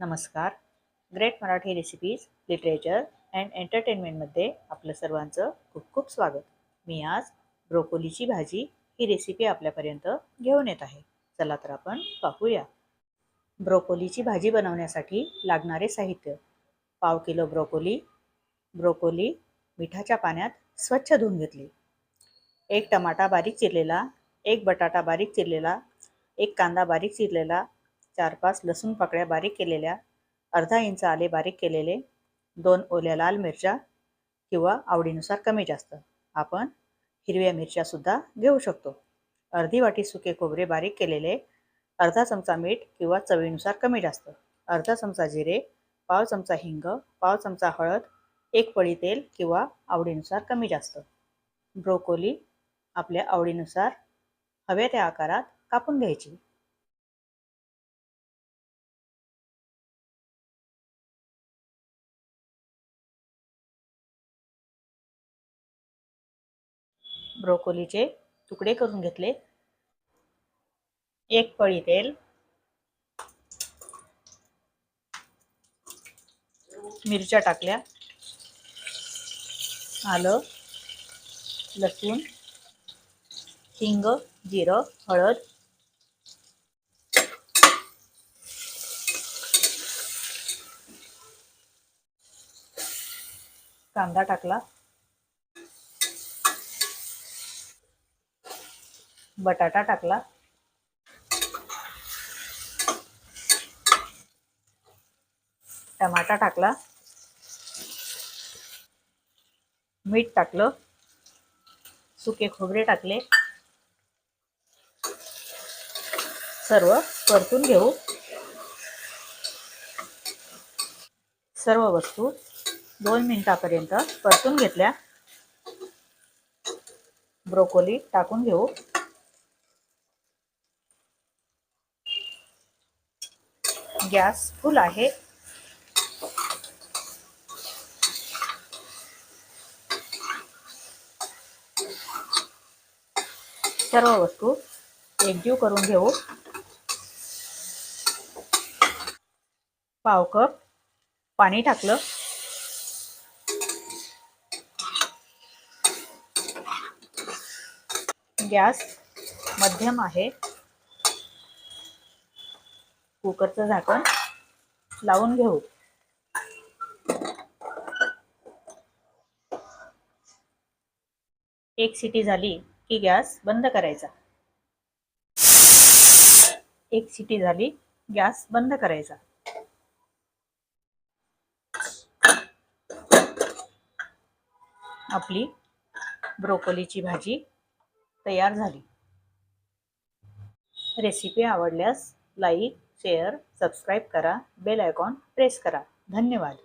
नमस्कार. Great Marathi recipes literature and एंटरटेनमेंटमध्ये आपलं सर्वांचं खूप खूप स्वागत. मी आज ब्रोकोलीची भाजी ही रेसिपी आपल्यापर्यंत घेऊन येत आहे. चला तर आपण पाहूया. ब्रोकोलीची भाजी बनवण्यासाठी लागणारे साहित्य. पाव किलो ब्रोकोली ब्रोकोली मिठाच्या पाण्यात स्वच्छ धुवून घेतली. एक टमाटा बारीक चिरलेला एक बटाटा बारीक चिरलेला एक कांदा बारीक चिरलेला चार पाच लसूण पाकळ्या बारीक केलेल्या अर्धा इंच आले बारीक केलेले दोन ओल्या लाल मिरच्या किंवा आवडीनुसार कमी जास्त. आपण हिरव्या मिरच्यासुद्धा घेऊ शकतो. अर्धी वाटी सुके खोबरे बारीक केलेले अर्धा चमचा मीठ किंवा चवीनुसार कमी जास्त. अर्धा चमचा जिरे पाव चमचा हिंग पाव चमचा हळद एक पळी तेल किंवा आवडीनुसार कमी जास्त. ब्रोकोली आपल्या आवडीनुसार हव्या त्या आकारात कापून घ्यायची. ब्रोकोलीचे तुकडे करून घेतले. एक पळी तेल. मिरच्या टाकल्या. आलं लसूण हिंग जिरं हळद. कांदा टाकला. बटाटा टाकला. टमाटा टाकला. मीठ टाकलं. सुके खोबरे टाकले. सर्व परतून घेऊ. सर्व वस्तू दोन मिनिटापर्यंत परतून घेतल्या. ब्रोकोली टाकून घेऊ. गॅस फुल आहे. सर्व वस्तू एकजीव करून घेऊ. पाव कप पाणी टाकलं. गॅस मध्यम आहे. कुकरचं झाकण लावून घेऊ. एक सिटी झाली की गॅस बंद करायचा. एक सिटी झाली गॅस बंद करायचा. आपली ब्रोकोलीची भाजी तयार झाली. रेसिपी आवडल्यास लाईक शेअर सबस्क्राईब करा बेल आयकॉन प्रेस करा. धन्यवाद.